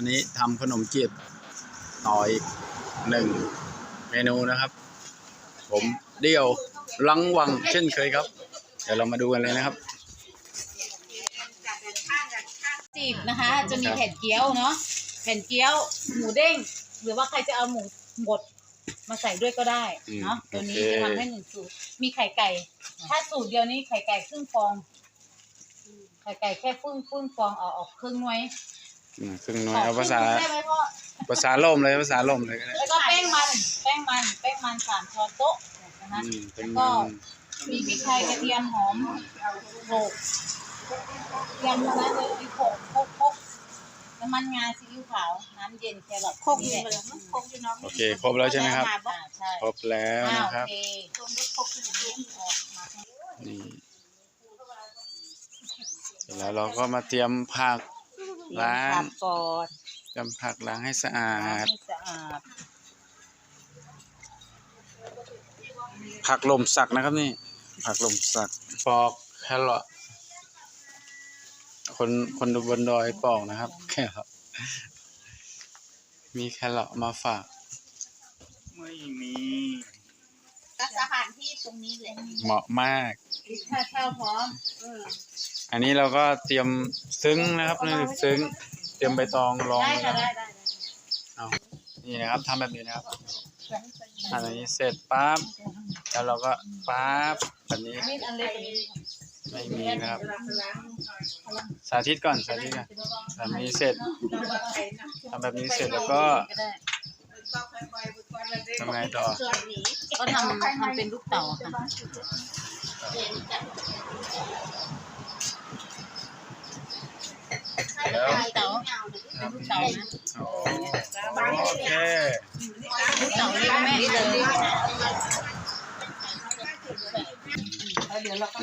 วันนี้ทำขนมจีบต่ออีกหนึ่งเมนูนะครับ ผมเดี่ยวลังวังเช่นเคยครับ เดี๋ยวเรามาดูกันเลยนะครับ จีบนะคะ จะมีแผ่นเกี๊ยวเนาะแผ่นเกี๊ยวหมูเด้ง หรือว่าใครจะเอาหมูบดมาใส่ด้วยก็ได้เนาะอืมตัวนี้โอเคจะทำให้หนึ่งสูตร มีไข่ไก่ ถ้าสูตรเดียวนี้ไข่ไก่ครึ่งฟอง ไข่ไก่แค่ครึ่งครึ่งฟองเอาออกครึ่งน้อย อืมครึ่งน้อยเอาภาษาได้ไหมพ่อภาษาล่มเลยภาษาล่มเลยก็ได้แล้วก็แป้งมัน แป้งมัน แป้งมันสามช้อนโต๊ะนะคะ อืมเป็นก็มัน มีพริกไทยกระเทียมหอมโขลกยำนะเลยมีโขลกโคกโคกน้ำมันงาซีอิ๊วขาว น้ำเย็นแครอทโคกอยู่นี่ไปแหแล้ละวโคกอยู่น้องโอเคครบแล้วใช่ไหมครับ อ่าใช่ครบแล้วอ่านะโอครับ เคตรงนี้โคกอยู่ในนี้ออกมานี่เสร็จแล้วเราก็มาเตรียมผัก ล้างผักก่อนเตรียมผักล้างให้สะอาด ให้สะอาดผักลมสักนะครับนี่ ผักลมสักปอกแครอทคนคนดูบนดอยปอกนะครับ แครอทมีแครอทมาฝาก ไม่มี ก็สถานที่ตรงนี้แหละเหมาะมาก ถ้าข้าวพร้อมอั อันนี้เราก็เตรียมซึ้งนะครับนี่ซึ้ง เตรียมใบตองรองได้ค่ะนะได้ได้เอานี่นะครับทำแบบนี้นะครับอันนี้เสร็จปั๊บแล้วเราก็ปั๊บแบบนี้มีดอันเล็กกว่านี้ไม่มีนะครับ สาธิตก่อนสาธิตก่อนแบบนี้เสร็จทำแบบนี้เสร็จแล้วก็ก็ได้ทำไงต่อก็ทำทำเป็นลูกเต๋าค่ะ แล้ว ลูกเต๋า ครับโอเค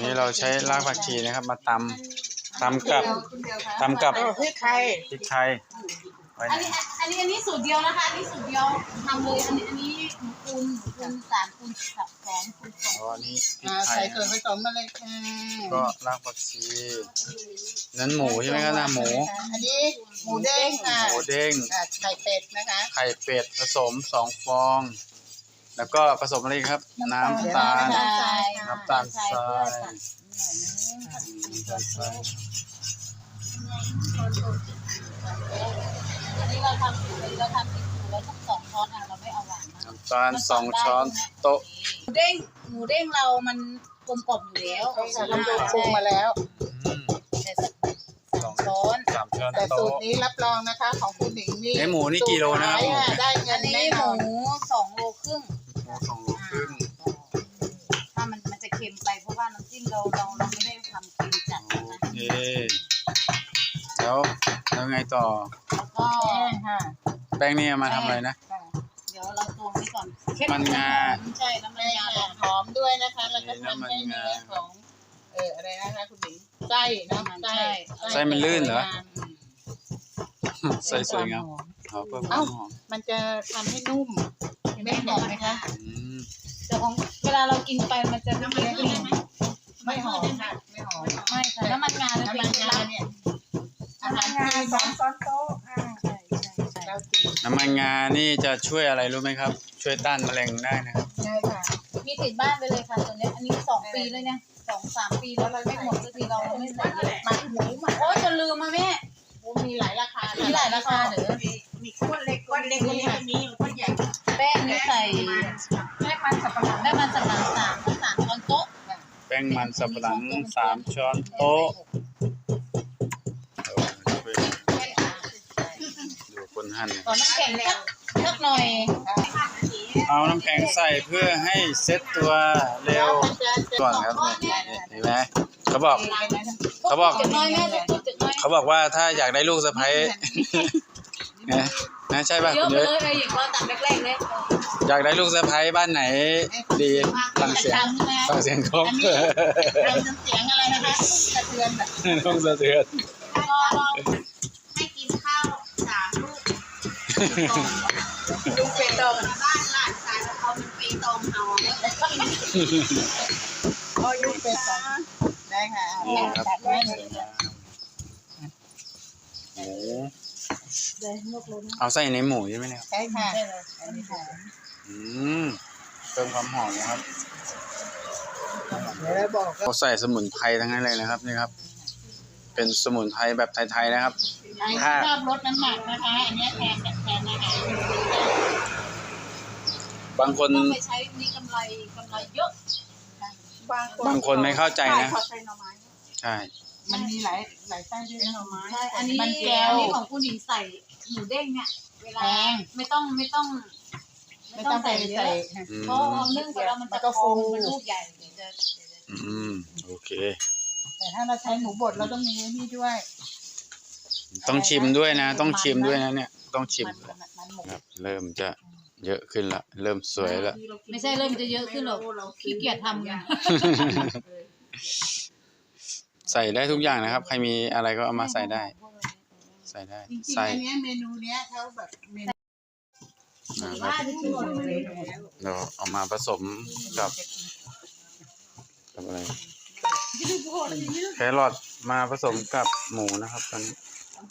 นี่เราใช้รากผักชีนะครับ มาตำตำกับตำกับพริกไทยพริกไทยอันนี้อันนี้อันนี้สูตรเดียวนะคะอันนี้สูตรเดียวทำเลยอันนี้อันนี้หมูคูณหมูคูณสามคูณสอ งคูณสองอ๋ออันนี้พริกอ่าไทใส่ยส่วนผสมมาเลยค่ะก็รากผักชีนั้นหมูใช่ไหมครับนะหมู อันนี้หมูเด้งค่ะหมูเด้ง อ่าไข่เป็ดนะคะ ไข่เป็ดผสมสองฟอง แล้วก็ผสมอะไรอีกครับ น้ำตาลทรายน้ำตาลทรายเพื่อตัดหน่อยนึงน้ำตาลทรายอันนี้เราทำสูตรเราทำเป็นสูตรเราต้องสองช้อนอะเราไม่ำตาลสองช้อนโต๊ะหมูเด้งหมูเด้งเรามันกลมกล่อมอยู่แล้วเราปรุงมาแล้ว อืมแต่สักสามช้อนสามช้อนแต่สูโต๊ะ ตรนี้รับรองนะคะ ของคุณหนิงนี่เอ้หมูนี่กี่โลนะครับ สูตขายอ่ได้เงิอันนนี้แน่นหอนมูสองโลครึ่งหมูสองโลครึ่งถ้ามันมันจะเค็มไปเพราะว่าน้ำจิ้มเราเราเราไม่ได้ทำเค็มจัดโอนะคะเคแล้วแล้วไงต่อแล้วก็แป้งค่ะแป้งนี่เอามาทำอะไรนะ เดี๋ยวเราตวงนี้ก่อน มันงา ใช่น้ำมันแป้งงาค่ะหอมด้วยนะคะ แล้วก็ทำให้เนื้อของเอออะไรนะคะคุณหนิงไส้เนาะไส้ไส้มันลื่นเหรอ ใส่สวยงามเอาเพิ่มความหอมมันจะทำให้นุ่มไม่หอมไหมคะอืมแต่ของเวลาเรากินไปมันจะไม่ได้กลิ่นไม่หอมค่ะไม่หอมไม่ค่ะน้ำมันงาจะน้ำเป็มันนเคล็ดงาลับเนี่ยอาหารที่สองช้อนโต๊ะ กินน้ำมันงานี่จะช่วยอะไรรู้ไหมครับ ช่วยต้านมะเร็งได้นะครับใช่ค่ะ มีติดบ้านไปเลยค่ะตัวเนี้ยอันนี้สองปีเลยเนี่ยสองสามปีแล้วเราไม่หมดสักทีเราไม่ใส่เลยหมักหมูหมักโอ้ยจนลืมมาแม่หมูมีหลายราคามีหลายราคาเด้อมีก้อนเล็กก้อนเล็กนี่มีก้อนใหญ่แป้งนี่ใส่แม่มันสับปะรดแป้งมันสำหรับสามสามช้อนโต๊ะแป้งมันสับปะหลังสามช้อนโต๊ะ หั่นก่อนน้ำแข็งสักสักหน่อยเอาน้ำแข็งใส่เพื่อให้เซ็ตตัวเร็วก่อนครับเนี่ยเห็นไหมเขาบอก เขาบอก จุดน้อยแม่จุดจุดน้อยเขาบอกว่าถ้าอยากได้ลูกสะใภ้นะนะใช่ป่ะเยคุอะณไปเยอะเลยไอ้อย่างเราตัดแรกๆเลยอยากได้ลูกสะใภ้บ้านไหน ดีฟังเสียงจำใช่ไหมฟังเสียงเขาทำเสียงอะไรนะคะสะเทือนแบบ ต้องสะเทือนก็ลองใลูกเปตองบ้านหลานชายแล้วเขาเป็นเปตองเฮาโอ้ยลูกเปตองได้ค่ะนี่ครับตัดไว้สวยงามหมูเอาใส่ในหมูใช่ไหมเนี่ยใช่ค่ะอันนี้หอมอืมเพิ่มความหอมนะครับเดี๋ยวเราบอกก็เขาใส่สมุนไพรทั้งนั้นเลยนะครับนี่ครับ เป็นสมุนไพรแบบไทยๆนะครับใครที่ชอบลดน้ำหนักนะคะอันนี้แทนแทนอาหาร บางคนต้องไปใช้มีกำไรกำไรเยอะบางคนไม่เข้าใจนะขอใส่หน่อไม้ ใช่ มันมีหลายหลายไส้ด้วยนะหน่อไม้ใช่ อันนี้มันอัแก้วนนี้ของคุณหญิงใส่หมูเด้งเนี่ย เวลาแพง ไม่ต้องไม่ต้อง ไม่ต้องใส่เยใส่ อะอืมเพราะเอานึ่งไปแล้วมันมันจะก็ฟู ฟูเป็นลูกใหญ่เดี๋ยวจะเดี๋ยวจะอืมโอเค แต่ถ้าเราใช้หมูบดเราต้องมีนี่ด้วย ต้องชิมด้วยนะ ต้องชิมด้วยนะเนี่ย ต้องชิมมันมันมันหมูครับ เริ่มจะ เยอะขึ้นละ เริ่มสวยละ ไม่ใช่เริ่มจะเยอะขึ้นหรอกขี้เกียจทำไงใส่ได้ทุกอย่างนะครับ ใครมีอะไรก็เอามาใส่ได้ ใส่ได้จริงๆใส่อันเนี้ยเมนูเนี้ยเขาแบบเมนูนะครับเราเอามาผสมกับกับอะไรแครอทมาผสมกับหมูนะครับตอนนี้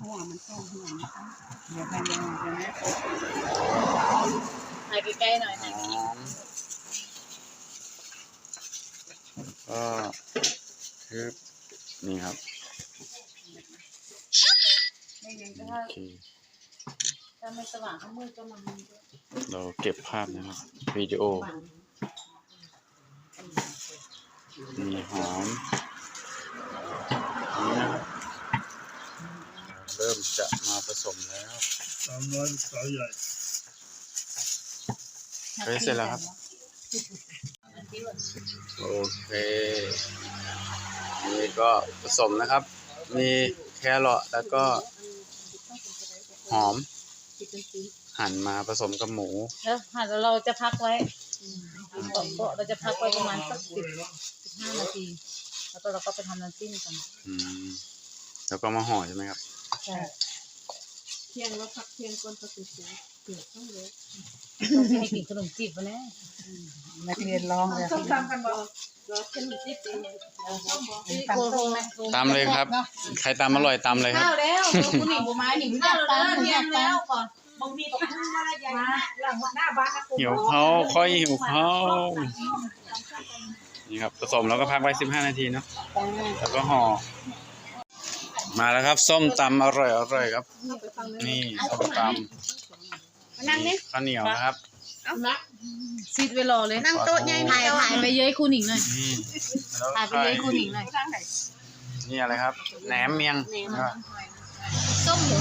หัวมันต้องหัวนะคะเดี๋ยวกันเดี๋ยวนะถ่ายใกล้ๆหน่อยหนะอมก็คือนี่ครับไม่งั้นก็โอเคถ้าไม่สว่างก็มืดก็มันเราเก็บภาพนะครับวิดีโอมีหอมนี่นะครับเริ่ม จะมาผสมแล้ว สามร้อยสาวใหญ่เฮ้ยเสร็จแล้วครับ โอเค นี่ก็ผสมนะครับ มีแครอทแล้วก็หอม หั่นมาผสมกับหมู แล้วค่ะแล้วเราจะพักไว้ก็ก็เราจะพักไว้ประมาณสักสิบสิบห้านาที แล้วก็เราก็ไปทำน้ำจิ้มกัน อืม แล้วก็มาห่อใช่ไหมครับ ใช่เที่ยงแล้วพักเที่ยงก้นก็คือซื้อเปลือกต้องเยอะต้องให้กินขนมจีบมาแน่นักเรียนร้องเลยต้มตำกันบ่เราขนมจีบเองที่โกโก้ไหมตามเลยครับ ใครตามอร่อยตามเลยครับข้าวแล้วคุณหนิงบัวไม้หนิงข้าวแล้วเที่ยงแล้วก่อนบางทีก็ขึ้นมาใหญ่มาหลังหน้าบ้านนะหิวเขาค่อยหิวเขานี่ครับผสมแล้วก็พักไว้สิบห้านาทีเนาะแล้วก็ห่อ มาแล้วครับ ส้มตำอร่อยอร่อยครับ นี่ส้มตำนั่งนี่ข้าวเหนียวนะครับซีดไว้รอเลยนั่งโต๊ะใหญ่ถ่ายถ่ายไปเย้ยคุณหนิงหน่อยนี่แล้วถ่ายไปเย้ยคุณหนิงหน่อยนี่อะไรครับแหนมเมียงส้มหมู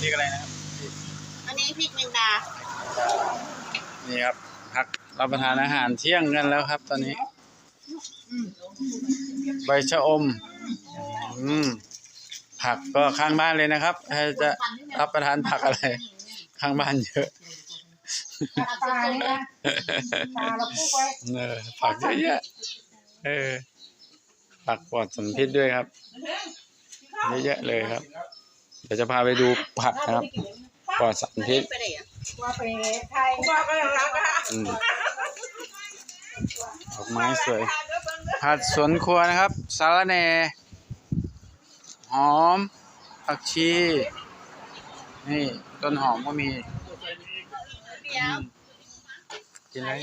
พริกอะไรนะครับอันนี้พริกแมงดานี่ครับพักรับประทานอาหารเที่ยงกันแล้วครับ ตอนนี้ ใบชะอมอืมผักก็ข้างบ้านเลยนะครับถ้าจะรับประทานผักอะไร ข้างบ้านเยอะปลาเนี่ยนะปลาเราพูดไว้เออผักเยอะแยะเออผักปลอดสารพิษด้วยครับเยอะแยะเลยครับ เดี๋ยวจะพาไปดูผักนะครับปลอดสารพิษว่าไปไทยว่าก็ยังรักอะอืมดอกไม้สวย ผัดสวนครัวนะครับ สาระแหน่ หอม ผักชี นี่ ต้นหอมก็มีอืมกินเลย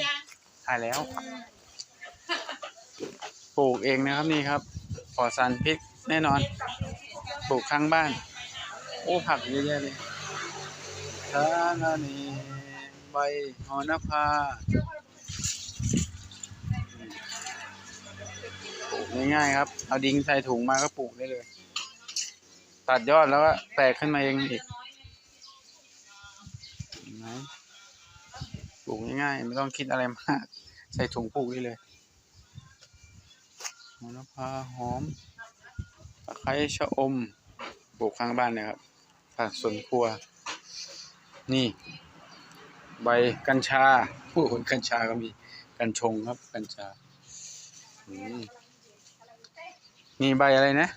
ถ่ายแล้ว ปลูกเองนะครับนี่ครับปลอดสารพิษแน่นอน ปลูกข้างบ้าน โอ้ผักเยอะแยะเลยสาระแหน่ใบหอนภา ปลูกง่ายๆครับ เอาดิงใส่ถุงมาก็ปลูกได้เลย ตัดยอดแล้วก็แตกขึ้นมาเองอีกนไหมปลูกง่ายๆ ไม่ต้องคิดอะไรมาก ใส่ถุงปลูกได้เลยโหระพาหอมตะไคร้ชะอม ปลูกข้างบ้านเนี่ยครับผักสวนครัว นี่ ใบกัญชาโอ้โหกัญชาก็มี กัญชงครับ กัญชา อืม นี่ใบอะไรนะ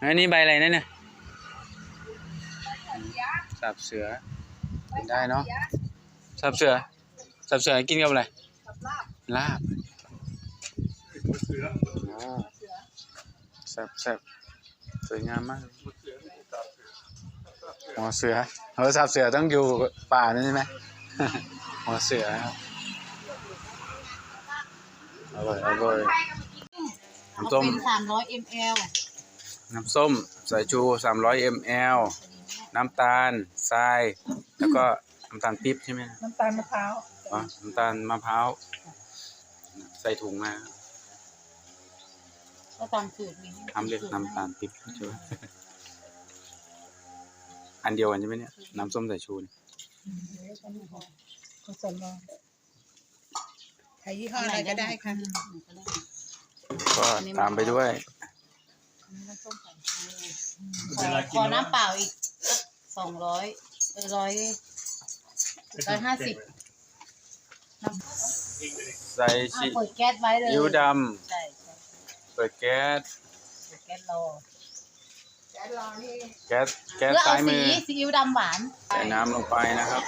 อันนี้ใบอะไรนะเนี่ยอืมสับเสือกินได้เนาะสับเสือสับเสือกินกับอะไรลาบอ๋อแซ่บแซ่บสวยงามมากเลยหัวเสือโทรศัพท์เสือต้องอยู่ป่านั่นใช่ไหมหัวเสือครับอร่อยอร่อย เอาน้ำส้ม เป็นสามร้อยมลน้ำส้มสายชู 300 ml น้ำตาลทราย แล้วก็น้ำตาลปี๊บใช่ไหมน้ำตาลมะพร้าวอ๋อน้ำตาลมะพร้าว ใส่ถุงมาก็ตามสูตรมีทำเรียกน้ำตาลปี๊บใช่ไหมอันเดียวกันใช่ไหมเนี่ยน้ำส้มสายชูเนี่ยผสมลองใช้ยี่ห้ออะไรก็ได้ค่ะก็ ตามไปด้วยน้ำส้มสายชูขอขอน้ำเปล่าอีกสองร้อยเออร้อยร้อยห้าสิบใส่อะชิเปิดแก๊สไว้เลยอิ๊วดใช่ใช่ำเปิดแก๊สเปิดแก๊สรอแก๊สแก๊สเพื่อเอาซ้ายมืสีอซีอิ๊วดำหวานใส่น้ำลงไปนะครับ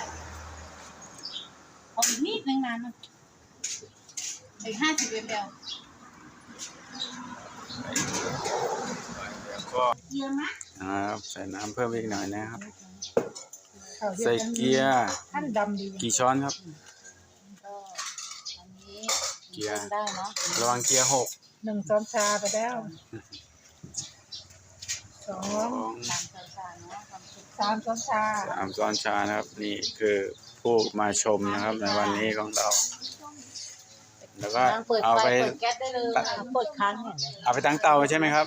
เอาอีกนิดนึงน้ำนะอีกห้าสิบมล แล้วก็เยอะไหมนะครับใส่น้ำเพิ่มอีกหน่อยนะครับ ใส่เกียร์ท่านดำดีกี่ช้อนครับก็อันนี้เกียร์ทำได้เนาะระวังเกียร์หกหนึ่งช้อนชาไปแล้วสองสองตามสารเนาะความสุขสามช้อนชาสามช้อนชานะครับ นี่คือผู้มาชมนะครับในวันนี้ของเรา แล้วก็เปิดเอาไฟไป เปิดแก๊สได้เลยเปิดค้างเห็นไหมเอาไปตั้งเตาใช่ไหมครับ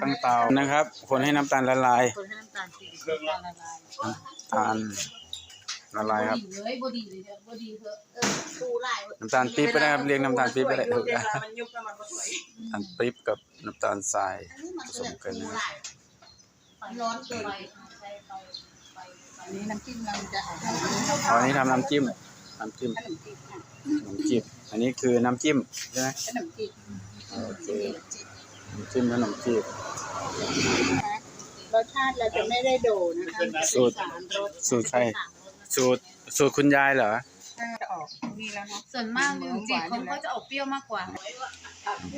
ตั้งเตานะครับ คนให้น้ำตาลละลายคนให้น้ำตาลสีน้ำตาลละลายน้ำตาลละลายครับบดีเลยบดีเลยเนี่ยบดีเถอะเออดูไล่น้ำตาลปี๊บก็ได้ครับเรียกน้ำตาลปี๊บก็ได้ถูกแล้วน้ำตาลปี๊บกับน้ำตาลทรายอันนี้มันผสมกันนะไฟร้อนเกินไปใช้ไฟไฟไฟอันนี้น้ำจิ้มเราจะออกเอาอันนี้ทำน้ำจิ้มน้ำจิ้มขนมจีบค่ะน้ำจิ้ม อันนี้คือน้ำจิ้มใช่ไหมขนมจีบโอเคน้ำจิ้มขนมจีบรสชาติเราจะไม่ได้โดดนะคะสูตรสามรสสูตรใครสูตรสูตรคุณยายเหรอถ้าจะออกนี่แล้วเนาะส่วนมากจริงๆเขาก็จะออกเปรี้ยวมากกว่า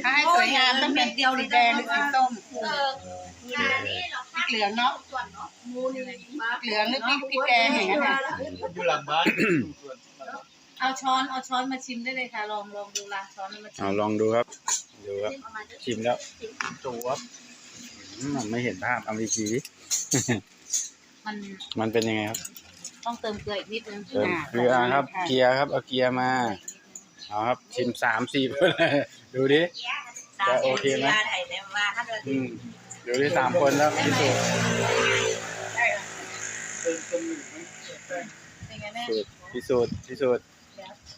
ถ้าให้สวยงามต้องเป็นสีแดงหรือสีส้มสีเหลืองเนาะเหลืองหรือพริกพริกแกงอย่างนั้นน่ะอยู่หลังบ้าน เอาช้อนเอาช้อนมาชิมได้เลยค่ะลองลองดูละช้อนมาชิมเอาลองดูครับ ดูครับ ชิมแล้วจูครับอืมไม่เห็นภาพเอาวีทีมันมันเป็นยังไงครับต้องเติมเกลืออีกนิดนึงเติมเกลือครับ เกียร์ครับ เอาเกียร์มา เอาครับ ชิมสามสี่ดูดิ จะโอเคไหม อืมดูดิสามคนแล้วพิสูจน์เป็นไงแม่พิสูจน์พิสูจน์เพ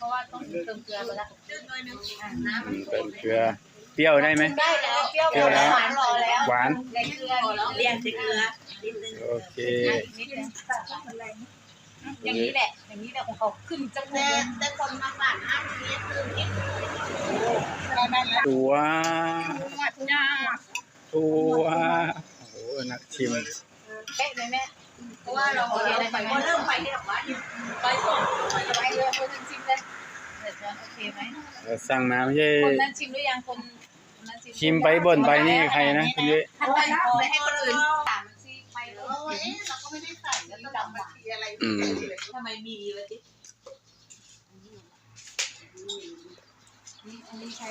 ราะว่าต้องเติมเกลือไปแล้วอะน้ำอืมเติมเกลือ เปรี้ยวได้ไหม ได้แล้วเปรี้ยวเปรี้ยวแล้วหวานรอแล้วหวานในเกลือเรียนเกลือโอเคนิดนึงอย่างนี้แหละ อย่างนี้แหละของเขาขึ้นจมูกเลยแต่คนมาบ้านอ้างนี้คือเห็นตัววัดจ้าตัวโอ้โหนักชิมเป๊ะเลยแม่ เพราะว่าเราเราไปเริ่มไปที่หลังบ้านไปก่อนไปเลยคนนั้นชิมเลยเดี๋ยวจะโอเคไหมสั่งมาไม่ใช่คนนั้นชิมหรือยังคนชิมไปบ่นไปนี่ใครนะคุณยุ้ยถ้าไปไปให้คนอื่นถามมันสิไปเลยเราก็ไม่ได้ใส่แล้วก็ดำมาทีอะไรทำไมมีเลยจิ๊นี่อันนี้ใช้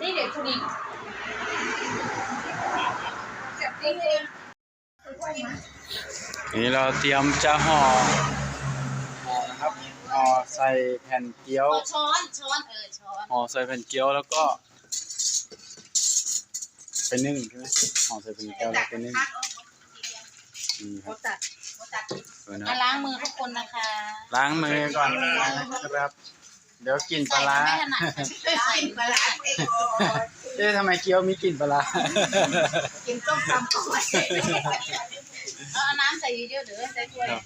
นี่เด็กผู้หญิงจับนี่เลย นี่เราเตรียมจะห่อห่อนะครับห่อใส่แผ่นเกี๊ยวเอาช้อนช้อนเออช้อนห่อใส่แผ่นเกี๊ยวแล้วก็ไปนึ่งใช่ไหมห่อใส่แผ่นเกี๊ยวแล้วไปนึ่งนี่ครับตัดเออนะมาล้างมือทุกคนนะคะ ล้างมือก่อนนะครับ เดี๋ยวกลิ่นปลาร้าไม่ถนัดกินปลาร้าเอ๊ะทำไมเกี๊ยวมีกลิ่นปลาร้ากินต้มตำก่อน เอาน้ำใส่เยอะๆเดี๋ยวใส่ถ้วยครับ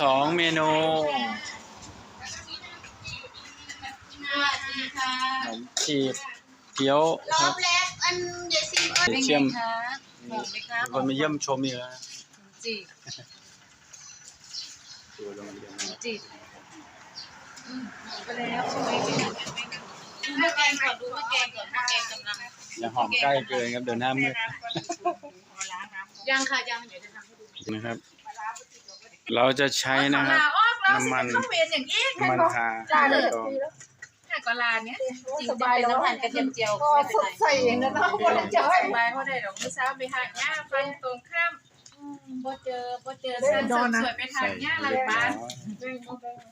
สองเมนูสวัสดีค่ะขนมจีบเกี๊ยวครับแรกอันเดซิมเอ้ยเป็นเชี่ไงยมคะบอกเลยครับมีคนมาเยี่ยมชมอีกแล้วนะจีบดูโรงเรียนนะจีบอืม ไปแล้วใช่ไหมดูแม่แกงก่อนดูแม่แกงก่อนแม่แกงกำลังอย่าหอมใกล้เกินครับเดี๋ยวหน้ามืดยังค่ะยังเดี๋ยวจะทำให้ดูนะครับ เราจะใช้นะครับน้ำมันต้องเป็นอย่างนี้น้ำมันทาจ้าเลยใบตองห้ากว่าลานเนี้ยจริงจะเป็นน้ำมันกระเทียมเจียวก็ไม่เป็นสไรดใสอย่างนั้นนะคนละจ้อยสบายเขาได้ดอกมื้อเช้าไปหาหญ้าฟันตรงข้าม บ่เจอบ่เจอสร้างสวยๆไปทาใส่งหญ้าหลังบ้าน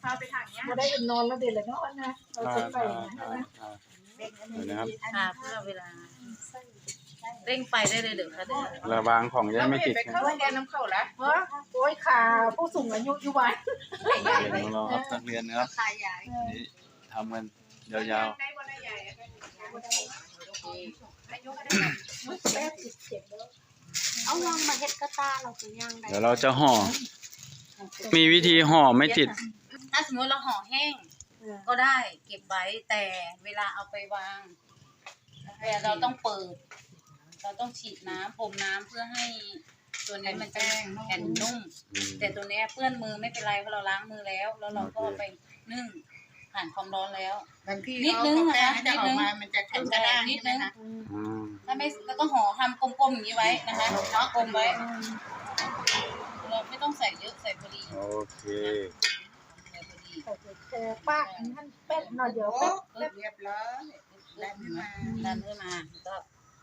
พาไปทางหญ้ามาได้เป็นนอนแล้วเด็ดเลยเนาะนะเราทาสดใสทาทาทาเดี๋ยวนะครับค่ะเพื่อเวลาเร่งไฟได้เลยเดี๋ยวค่ะเดี๋ยวระวางของจะได้ไม่ติดไปนะเข้าแกนน้ำเข้าละเฮ้ยโอ้ยขาผู้สูงอายุอยู่บ้านเรียนของเราครับนักเรียนนะครับขายใหญ่นี่ทำกันยาวได้บ่ได้ใหญ่ เอาวางมาเฮ็ดกระตาเราคือยังๆได้เดี๋ยวเราจะห่อ มีวิธีห่อไม่ติด ถ้าสมมติเราห่อแห้ง ก็ได้เก็บไว้แต่เวลาเอาไปวางแต่เราต้องเปิด เราต้องฉีดน้ำพรมน้ำเพื่อให้ตัวนี้มันจะแข็งนุ่ม แต่ตัวเนี้ยเปื้อนมือไม่เป็นไรเพราะเราล้างมือแล้ว แล้วเราก็เอาไปนึ่ง ผ่านความร้อนแล้ว บางทีนิดนึงนะคะจะออกมา มันจะแข็งกระด้างนินิดดนึนึงงนะอืมถ้าไม่แล้วก็ห่อทำกลมๆอย่างนี้ไว้นะคะเนาะกลมไว้ เราไม่ต้องใส่เยอะใส่พอดีโอเค ใส่พอดีแต่ป้าท่านเป็ดหน่อยเดี๋ยวเป็ดเรียบร้อยดันขึ้นมาดันขึ้นมาก็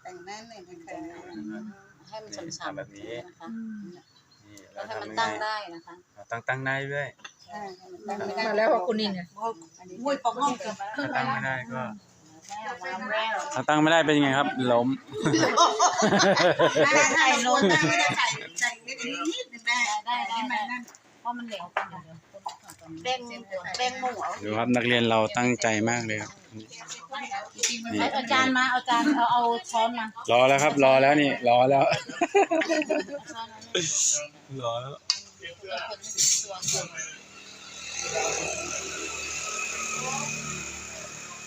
แต่งนั้นเลยนะคะให้มันฉ่ำๆนะคะนี่แล้เราวให้มันทำยังไงตั้งได้นะคะ เราตั้งตั้งได้ด้วย มาแล้วคุณนี่เนี่ยมุ้ยปอกห้องเกินถ้าตั้งไม่ได้ก็มาแล้วถ้าตั้งไม่ได้เป็นยังไงครับล้มไม่ได้ไข่ลงไม่ได้ไข่ใส่นิดนิดนึงได้ได้ได้ได้เพราะมันเหลวกันเดี๋ยวแบ่งแบ่งหมูเอาดูครับนักเรียนเราตั้งใจมากเลยครับนี่เอาจานมาเอาจานเอาเอาช้อนมารอแล้วครับ รอแล้วนี่ รอแล้วรอแล้ว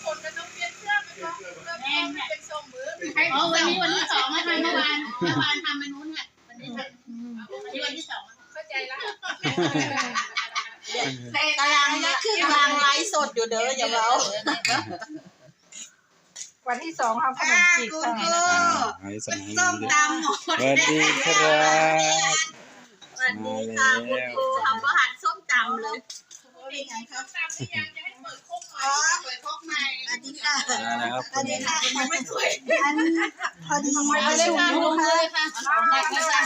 คนก็ต้องเปลี่ยนเสื้อมันก็เริ่มเป็นทรงมืออ๋อวันนี้วันที่สองไม่ทำเมื่อวานเมื่อวานทำมนูเนี่ยวันนี้วันนี้วันที่สองเข้าใจล้วตารางนี่คือกลังไลฟ์สดอยู่เด้ออย่าเบาวันที่สองทำขนมจีบค่ะไอ้สมัยส้มตำหมดสวัสดีครับสวัสดีค่ะคุณครูทำอาหารส้มตำเลย เป็นไงครับตามที่ยังจะให้เปิดโคกใหม่อ๋อเปิดโคกใหม่สวัสดีค่ะมาแล้วครับสวัสดีค่ะยังไม่สวยอันพอดีเอาเลยค่ะลงเลยค่ะแท็กเลยค่ะ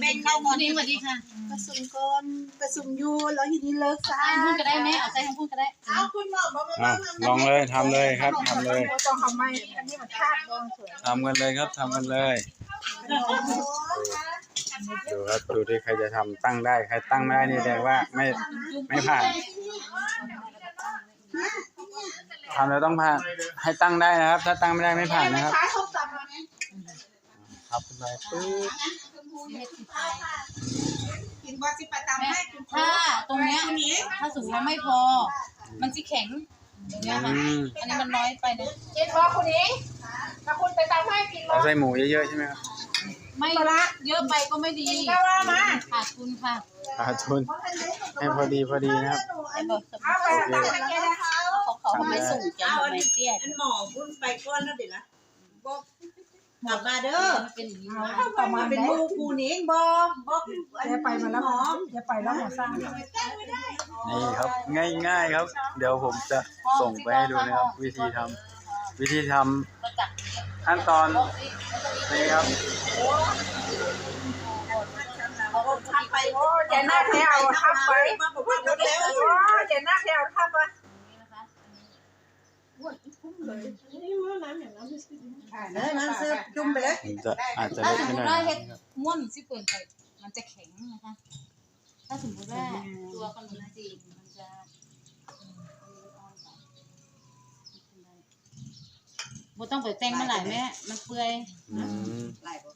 เป็นเข้าวันนี้สวัสดีค่ะประสุมก่อนประสุมยูแล้วทีนี้เลิกซะใส่พูดก็ได้ไหมเอาใส่พูดก็ได้เอาคุณหมอบอกอะลองเลยทำเลยครับทำเลยต้องทำไมอันนี้มันคาดลงสวยทำกันเลยครับทำกันเลย ดูครับดูที่ใครจะทำตั้งได้ใครตั้งไม่ได้นี่แสดงว่าไม่ไม่ผ่านทำแล้วต้องผ่านให้ตั้งได้นะครับ ถ้าตั้งไม่ได้ไม่ผ่านนะครับค้าส้มตำไหมครับขึ้นไปปึ๊บกินบอสิปะตำให้คุณถ้าตรงเนี้ยถ้าสมมติว่าไม่พอ มันจะแข็งอย่างเงี้ยค่ะอืม อันนี้มันน้อยไปนะ เจ็ดบอกคุณเอง ถ้าคุณไปตำให้กินบอเราใส่หมูเยอะๆใช่ไหมครับไม่เยอะไปก็ไม่ดีก็ว่ามาขาดทุนค่ะขาดทุนให้พอดีพอดีนะครับไอ้บอกเอาไปตำให้แกนะคะเขาเขาทำไมสูงจังทำไมเตี้ยอันหมอพุ่นไปก้อนแล้วเดี๋ยวนะบอกกลับมาเด้อมันเป็นอย่างนี้ประมาณเป็นนี้หมูกูนี่เองบอบอกเดี๋ยวไปมาแล้วหมอเดี๋ยวไปแล้วหมอสร้างนี่ครับง่ายๆครับ เดี๋ยวผมจะส่งไปให้ดูนะครับ วิธีทำ วิธีทำก็จับขั้นตอนนี่ครับทักไปโอ้เจน่าแถวทับไปมาบอกว่าหมดแล้วโอ้เจน่าแถวทับไปนะคะเนอะน้ำซื้อจุ่มไปเลยผมจะอาจจะถ้าเล็กสมไปมหน่ติอยว่าเห็ดม้วนสิเปิดไปมันจะแข็งนะคะ ถ้าสมมติว่าตัวขนมจีบมัน บ่ต้องไปแต่งมาหลายแม่มันเปื่อยอืม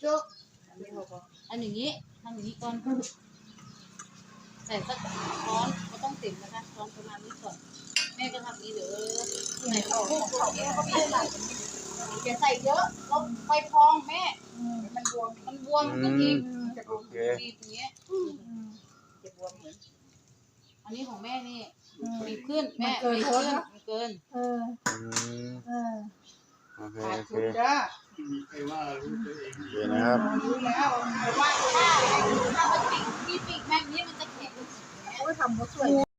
จุกอันอย่างนี้ทำอย่างนี้ก่อนใส่สักช้อนก็ต้องติดนะคะช้อนประมาณนี้ก่อนแม่ก็ทำนี้เด้อไหนเขาพูดเขาเนี่ยเขาไม่ได้ใส่อย่าใส่เยอะเราไฟพองแม่มันบวมมันบวมก็อีกโอเคบีบอย่างเงี้ยอันนี้ของแม่นี่บีบขึ้นแม่บีบขึ้นมันเกิกินเอออืมเออ โอเคขาดโอเคทุนเด้อไม่มีใครว่ารู้ตัวเองโอเคนะครับ รู้แล้ว แต่ว่าถ้ามันปิดที่ปิดแบบนี้มันจะแข็งเขาทำเขาสวย